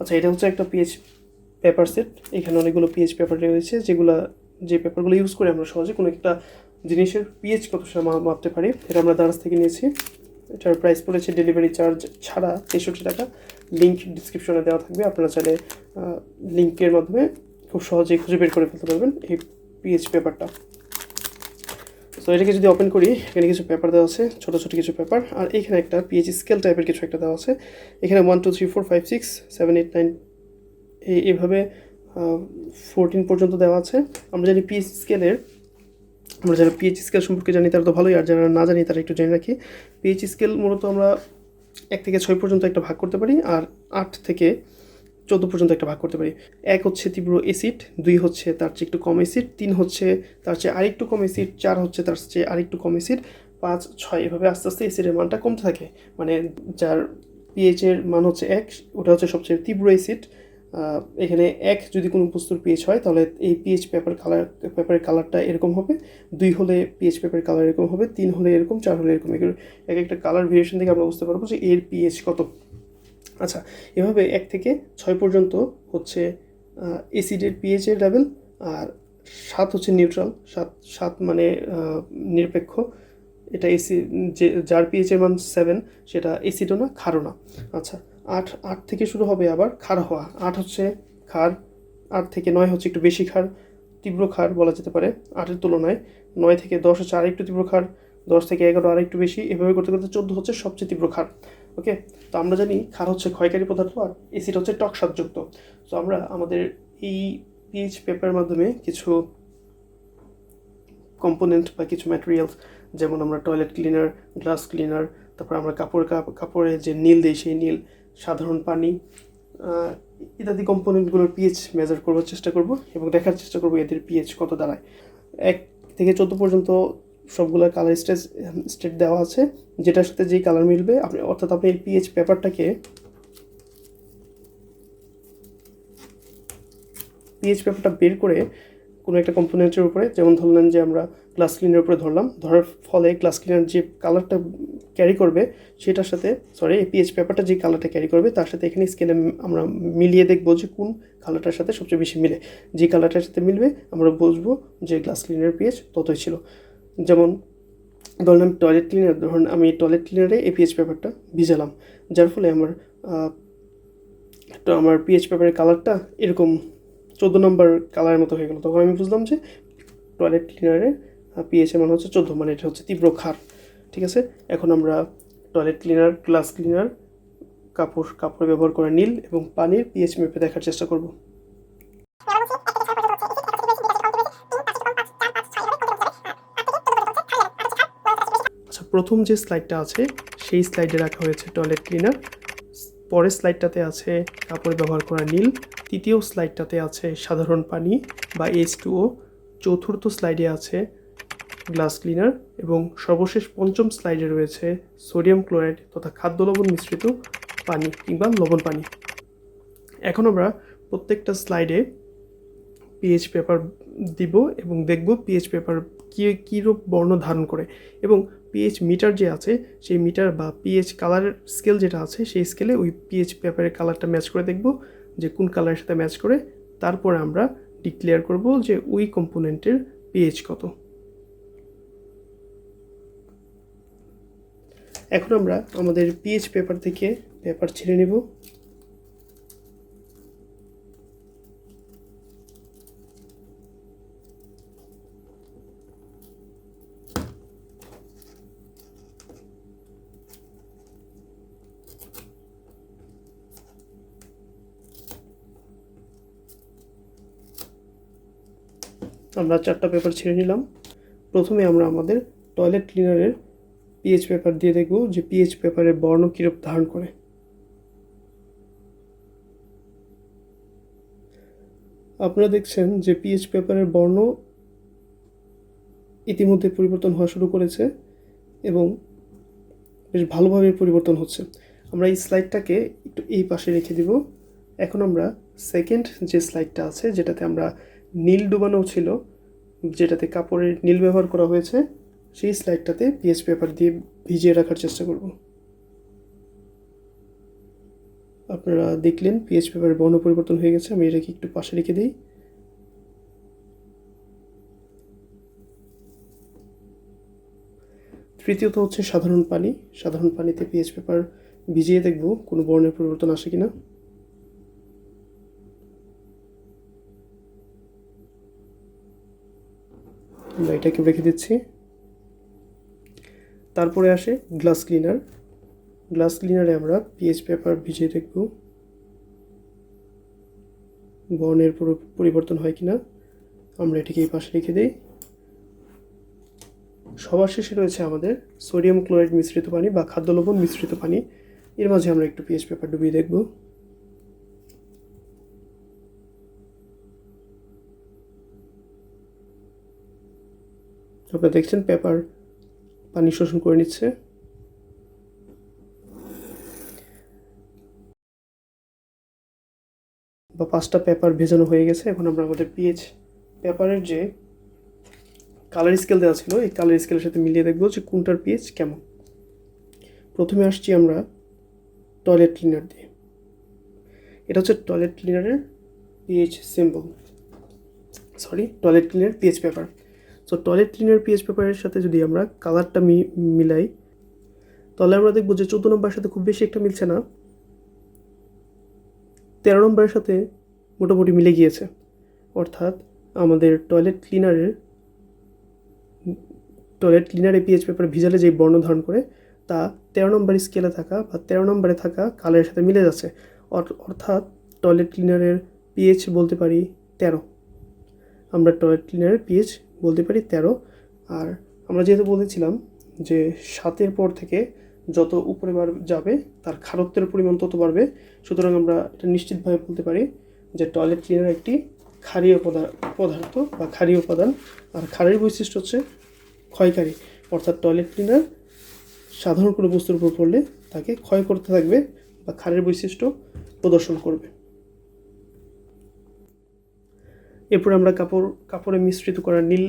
আচ্ছা এটা হচ্ছে একটা পিএইচ পেপার সেট এখানে অনেকগুলো পিএইচ পেপার রয়েছে, যেগুলো, যে পেপারগুলো ইউজ করে আমরা সহজে, কোনো একটা জিনিসের পিএইচ কত মাপতে পারি, এটা আমরা দারাজ থেকে নিয়েছি। এটার প্রাইস পড়েছে ডেলিভারি চার্জ ছাড়া তেষট্টি টাকা। লিঙ্ক ডিসক্রিপশনে দেওয়া থাকবে, আপনারা চাইলে লিঙ্কের মাধ্যমে খুব সহজেই খুঁজে বের করে ফেলতে পারবেন এই পিএইচ পেপারটা সো এটাকে যদি ওপেন করি, এখানে কিছু পেপার দেওয়া আছে, ছোটো ছোটো কিছু পেপার আর এখানে একটা পিএইচ স্কেল টাইপের কিছু একটা দেওয়া আছে। এখানে one two three four five six seven eight nine এই এভাবে ফোরটিন পর্যন্ত দেওয়া আছে। আমরা জানি পিএইচ স্কেলের আমরা যারা পিএইচ স্কেল সম্পর্কে জানি তারা তো ভালোই, আর যারা না জানি তারা একটু জেনে রাখি। পিএইচ স্কেল মূলত আমরা এক থেকে ছয় পর্যন্ত একটা ভাগ করতে পারি, আর আট থেকে চোদ্দ পর্যন্ত একটা ভাগ করতে পারি। এক হচ্ছে তীব্র অ্যাসিড দুই হচ্ছে তার চেয়ে একটু কম অ্যাসিড তিন হচ্ছে তার চেয়ে আরেকটু কম অ্যাসিড চার হচ্ছে তার চেয়ে আরেকটু কম অ্যাসিড পাঁচ, ছয় এভাবে আস্তে আস্তে অ্যাসিডের মানটা কমতে থাকে। মানে যার পিএইচের মান হচ্ছে এক, ওটা হচ্ছে সবচেয়ে তীব্র অ্যাসিড এখানে এক যদি কোনো বস্তুর পিএইচ হয়, তাহলে এই পিএইচ পেপার কালার পেপারের কালারটা এরকম হবে। দুই হলে পিএইচ পেপারের কালার এরকম হবে, তিন হলে এরকম, চার হলে এরকম। এক একটা কালার ভেরিয়েশন থেকে আমরা বুঝতে পারব যে এর পিএইচ কত। আচ্ছা এভাবে এক থেকে ছয় পর্যন্ত হচ্ছে এসিডের পিএইচ এর লেভেল আর সাত হচ্ছে নিউট্রাল সাত সাত মানে নিরপেক্ষ। এটা এসি যে, যার পিএইচের মান সেভেন সেটা এসিডও না ক্ষারও না আচ্ছা আট আট থেকে শুরু হবে আবার ক্ষার হওয়া। আট হচ্ছে খার, আট থেকে নয় হচ্ছে একটু বেশি খার, তীব্র খার বলা যেতে পারে আটের তুলনায়। নয় থেকে দশ হচ্ছে আরেকটু তীব্র খার, দশ থেকে এগারো আরেকটু বেশি। এভাবে করতে করতে চোদ্দ হচ্ছে সবচেয়ে তীব্র ক্ষার ওকে তো আমরা জানি ক্ষার হচ্ছে ক্ষয়কারী পদার্থ আর এসিড হচ্ছে টক স্বাদযুক্ত তো আমরা আমাদের এই পিএইচ পেপারের মাধ্যমে কিছু কম্পোনেন্ট বা কিছু ম্যাটেরিয়ালস যেমন আমরা টয়লেট ক্লিনার গ্লাস ক্লিনার তারপর আমরা কাপড় কাপ- কাপড়ে যে নীল দিই সেই নীল, সাধারণ পানি ইত্যাদি কম্পোনেন্টগুলোর পিএইচ মেজার করবার চেষ্টা করব এবং দেখার চেষ্টা করব এদের পিএইচ কত দাঁড়ায়। এক থেকে চোদ্দ পর্যন্ত সবগুলো কালার স্টেজ স্টেট দেওয়া আছে, যেটার সাথে যেই কালার মিলবে, আপনি, অর্থাৎ আপনি এই পিএইচ পেপারটাকে পিএইচ পেপারটা বের করে কোনো একটা কম্পোনেন্টের উপরে, যেমন ধরলেন যে আমরা গ্লাস ক্লিনের উপরে ধরলাম, ধরার ফলে গ্লাস ক্লিনার যে কালারটা ক্যারি করবে, সেটার সাথে সরি এই পিএইচ পেপারটা যে কালারটা ক্যারি করবে, তার সাথে এখানে স্কেলে আমরা মিলিয়ে দেখব যে কোন কালারটার সাথে সবচেয়ে বেশি মিলে। যে কালারটার সাথে মিলবে, আমরা বুঝব যে গ্লাস ক্লিনের পিএইচ ততই ছিল। যেমন ধরলাম টয়লেট ক্লিনার ধরুন আমি টয়লেট ক্লিনারে এই পিএইচ পেপারটা ভিজালাম। যার ফলে আমার তো আমার পিএইচ পেপারের কালারটা এরকম চোদ্দ নম্বর কালারের মতো হয়ে গেলো। তখন আমি বুঝলাম যে টয়লেট ক্লিনারে পিএইচ এর মান হচ্ছে চোদ্দ মানে এটা হচ্ছে তীব্র ক্ষার। ঠিক আছে? এখন আমরা টয়লেট ক্লিনার গ্লাস ক্লিনার কাপড় কাপড় ব্যবহার করে নীল এবং পানির পিএইচ মেপে দেখার চেষ্টা করব। প্রথম যে স্লাইডটা আছে, সেই স্লাইডে রাখা হয়েছে টয়লেট ক্লিনার। পরের স্লাইডটাতে আছে কাপড় ব্যবহার করা নীল। তৃতীয় স্লাইডটাতে আছে সাধারণ পানি বা এইচ টুও চতুর্থ স্লাইডে আছে গ্লাস ক্লিনার এবং সর্বশেষ পঞ্চম স্লাইডে রয়েছে সোডিয়াম ক্লোরাইড তথা খাদ্য লবণ মিশ্রিত পানি কিংবা লবণ পানি। এখন আমরা প্রত্যেকটা স্লাইডে পিএইচ পেপার দিব এবং দেখব পিএইচ পেপার কী কীরূপ বর্ণ ধারণ করে এবং পিএইচ মিটার যে আছে, সেই মিটার বা পিএইচ কালার স্কেল যেটা আছে, সেই স্কেলে ওই পিএইচ পেপারের কালারটা ম্যাচ করে দেখব যে কোন কালারের সাথে ম্যাচ করে। তারপরে আমরা ডিক্লেয়ার করব যে ওই কম্পোনেন্টের পিএইচ কত। এখন আমরা আমাদের পিএইচ পেপার থেকে পেপার ছেড়ে নেব। আমরা চারটা পেপার ছেড়ে নিলাম। প্রথমে আমরা আমাদের টয়লেট ক্লিনারের পিএইচ পেপার দিয়ে দেখব যে পিএইচ পেপারের বর্ণ কীরূপ ধারণ করে। আপনারা দেখছেন যে পিএইচ পেপারের বর্ণ ইতিমধ্যে পরিবর্তন হওয়া শুরু করেছে এবং বেশ ভালোভাবে পরিবর্তন হচ্ছে। আমরা এই স্লাইডটাকে একটু এই পাশে রেখে দিব। এখন আমরা সেকেন্ড যে স্লাইডটা আছে, যেটাতে আমরা নীল ডুবানো ছিল, যেটাতে কাপড়ের নীল ব্যবহার করা হয়েছে, সেই স্লাইডটাতে পিএইচ পেপার দিয়ে ভিজিয়ে রাখার চেষ্টা করব। আপনারা দেখলেন, পিএইচ পেপারের বর্ণ পরিবর্তন হয়ে গেছে, আমি এটাকে একটু পাশে রেখে দিই। তৃতীয়ত হচ্ছে সাধারণ পানি। সাধারণ পানিতে পিএইচ পেপার ভিজিয়ে দেখব, কোনো বর্ণের পরিবর্তন আসে কিনা। আমরা এটাকে রেখে দিচ্ছি। তারপরে আসে গ্লাস ক্লিনার। গ্লাস ক্লিনারে আমরা পিএইচ পেপার ভিজিয়ে দেখব বর্ণের পরিবর্তন হয় কিনা। আমরা এটিকে এই পাশে রেখে দিই। সবার শেষে রয়েছে আমাদের সোডিয়াম ক্লোরাইড মিশ্রিত পানি বা খাদ্য লবণ মিশ্রিত পানি। এর মাঝে আমরা একটু পিএইচ পেপার ডুবিয়ে দেখব। আপনারা দেখছেন পেপার, পানি শোষণ করে নিচ্ছে। বা পাঁচটা পেপার ভেজানো হয়ে গেছে, এখন আমরা আমাদের পিএইচ পেপারের যে কালার স্কেল দেওয়া ছিল, এই কালার স্কেলের সাথে মিলিয়ে দেখব যে কোনটার পিএইচ কেমন। প্রথমে আসছি আমরা টয়লেট ক্লিনার দিয়ে। এটা হচ্ছে toilet ক্লিনারের pH symbol. Sorry, toilet cleaner pH paper. So toilet cleaner pH পেপারের সাথে যদি আমরা কালারটা মিলাই, তাহলে আমরা দেখব যে চোদ্দ নম্বরের সাথে খুব বেশি একটা মিলছে না। তেরো নম্বরের সাথে মোটামুটি মিলে গিয়েছে। অর্থাৎ আমাদের টয়লেট ক্লিনারের টয়লেট ক্লিনারে পিএইচ পেপার ভিজালে যে বর্ণ ধারণ করে, তা তেরো নম্বর স্কেলে থাকা বা তেরো নম্বরে থাকা কালারের সাথে মিলে যাচ্ছে। অর- অর্থাৎ টয়লেট ক্লিনারের পিএইচ বলতে পারি তেরো। আমরা টয়লেট ক্লিনারের পিএইচ বলতে পারি তেরো। আর আমরা যেহেতু বলেছিলাম যে সাতের পর থেকে যত উপরে যাবে, তার খারত্বের পরিমাণ তত বাড়বে, সুতরাং আমরা এটা নিশ্চিতভাবে বলতে পারি যে টয়লেট ক্লিনার একটি ক্ষারীয় পদার্থ বা ক্ষারীয় উপাদান। আর ক্ষারের বৈশিষ্ট্য হচ্ছে ক্ষয়কারী। অর্থাৎ টয়লেট ক্লিনার সাধারণ কোনো বস্তুর উপর পড়লে তাকে ক্ষয় করতে থাকবে বা ক্ষারের বৈশিষ্ট্য প্রদর্শন করবে। এরপর আমরা কাপড়, কাপড়ে মিশ্রিত করা নীল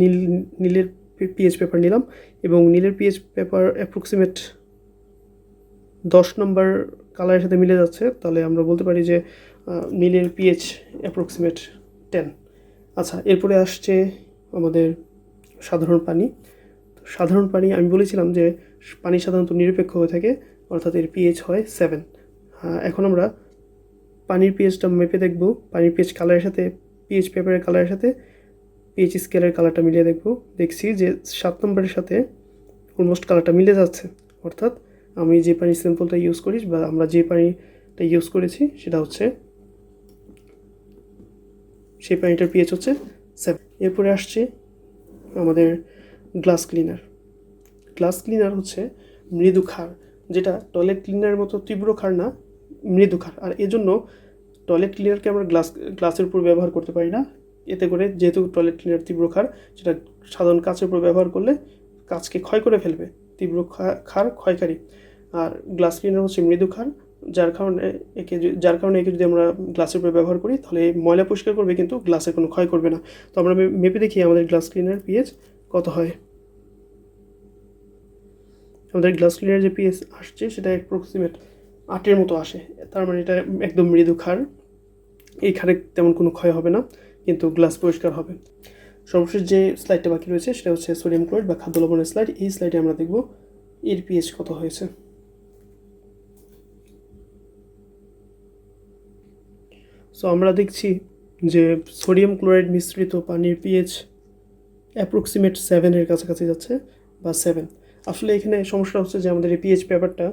নীল, নীলের পিএইচ পেপার নিলাম এবং নীলের পিএইচ পেপার অ্যাপ্রক্সিমেট দশ নম্বর কালারের সাথে মিলে যাচ্ছে। তাহলে আমরা বলতে পারি যে নীলের পিএইচ অ্যাপ্রক্সিমেট টেন আচ্ছা এরপরে আসছে আমাদের সাধারণ পানি। সাধারণ পানি আমি বলেছিলাম যে, পানি সাধারণত নিরপেক্ষ হয়ে থাকে, অর্থাৎ এর পিএইচ হয় সেভেন এখন আমরা পানির পিএইচটা মেপে দেখব। পানির পিএইচ কালারের সাথে পিএইচ পেপারের কালারের সাথে পিএইচ স্কেলের কালারটা মিলিয়ে দেখব। দেখছি যে সাত নম্বরের সাথে অলমোস্ট কালারটা মিলে যাচ্ছে। অর্থাৎ আমি যে পানি স্যাম্পলটা ইউজ করি বা আমরা যে পানিটা ইউজ করেছি সেটা হচ্ছে সেই পানিটার পিএইচ হচ্ছে সেভেন এরপরে আসছে আমাদের গ্লাস ক্লিনার গ্লাস ক্লিনার হচ্ছে মৃদু ক্ষার, যেটা টয়লেট ক্লিনারের মতো তীব্র ক্ষার না, মৃদু ক্ষার। আর এজন্য টয়লেট ক্লিনারকে আমরা গ্লাস গ্লাসের উপর ব্যবহার করতে পারি না। এতে করে যেহেতু টয়লেট ক্লিনার তীব্র ক্ষার, সেটা সাধারণ কাচের উপর ব্যবহার করলে কাচকে ক্ষয় করে ফেলবে, তীব্র ক্ষার, ক্ষয়কারী। আর গ্লাস ক্লিনার হচ্ছে মৃদু ক্ষার, যার কারণে একে যার কারণে একে যদি আমরা গ্লাসের উপরে ব্যবহার করি, তাহলে ময়লা পরিষ্কার করবে, কিন্তু গ্লাসের কোনো ক্ষয় করবে না। তো আমরা মেপে দেখি আমাদের গ্লাস ক্লিনার পিএইচ কত হয়। আমাদের গ্লাস ক্লিনার যে পিএস আসছে, সেটা অ্যাপ্রক্সিমেট আটের মতো আসে, তার মানে এটা একদম মৃদু ক্ষার। এই ক্ষারে তেমন কোনো ক্ষয় হবে না, কিন্তু গ্লাস পরিষ্কার হবে। সর্বশেষ যে স্লাইডটা বাকি রয়েছে, সেটা হচ্ছে সোডিয়াম ক্লোরাইড বা খাদ্য লবণের স্লাইড এই স্লাইডে আমরা দেখব এর পিএইচ কত হয়েছে। সো আমরা দেখছি যে সোডিয়াম ক্লোরাইড মিশ্রিত পানির পিএইচ অ্যাপ্রক্সিমেট সেভেনের কাছাকাছি যাচ্ছে বা সেভেন আসলে এখানে সমস্যা হচ্ছে যে আমাদের এই পিএইচ পেপারটা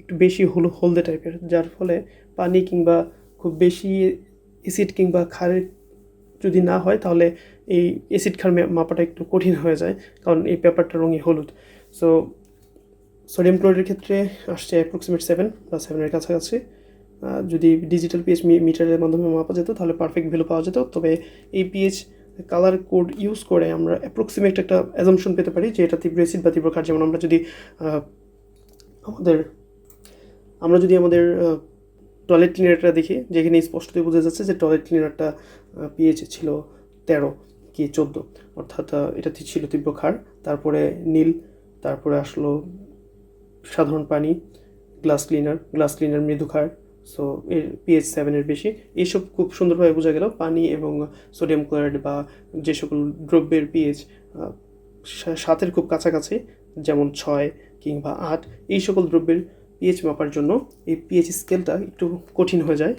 একটু বেশি হল, হলদে টাইপের যার ফলে পানি কিংবা খুব বেশি অ্যাসিড কিংবা ক্ষারের যদি না হয়, তাহলে এই অ্যাসিড ক্ষার মাপাটা একটু কঠিন হয়ে যায়, কারণ এই পেপারটা রঙে হলুদ। সো সোডিয়াম ক্লোরাইডের ক্ষেত্রে আসছে অ্যাপ্রক্সিমেট সেভেন বা সেভেনের কাছাকাছি। যদি ডিজিটাল পিএইচ মিটারের মাধ্যমে মাপা যেত, তাহলে পারফেক্ট ভ্যালু পাওয়া যেত। তবে এই পিএইচ কালার কোড ইউজ করে আমরা অ্যাপ্রক্সিমেট একটা অ্যাজামশন পেতে পারি যে এটা তীব্র অ্যাসিড বা তীব্র ক্ষার। যেমন আমরা যদি আমাদের, আমরা যদি আমাদের টয়লেট ক্লিনারটা দেখি, যেখানে স্পষ্টতই বোঝা যাচ্ছে যে টয়লেট ক্লিনারটা পিএইচ ছিল তেরো কি চোদ্দ। অর্থাৎ এটা ছিল তীব্র খার তারপরে নীল, তারপরে আসলো সাধারণ পানি গ্লাস ক্লিনার গ্লাস ক্লিনার মৃদু খার সো এর পিএইচ সেভেনের বেশি। এইসব খুব সুন্দরভাবে বোঝা গেল, পানি এবং সোডিয়াম ক্লোরাইড বা যে সকল দ্রব্যের পিএইচ সাতের খুব কাছাকাছি, যেমন ছয় কিংবা আট, এই সকল দ্রব্যের পিএইচ মাপার জন্য এই পিএইচ স্কেলটা একটু কঠিন হয়ে যায়।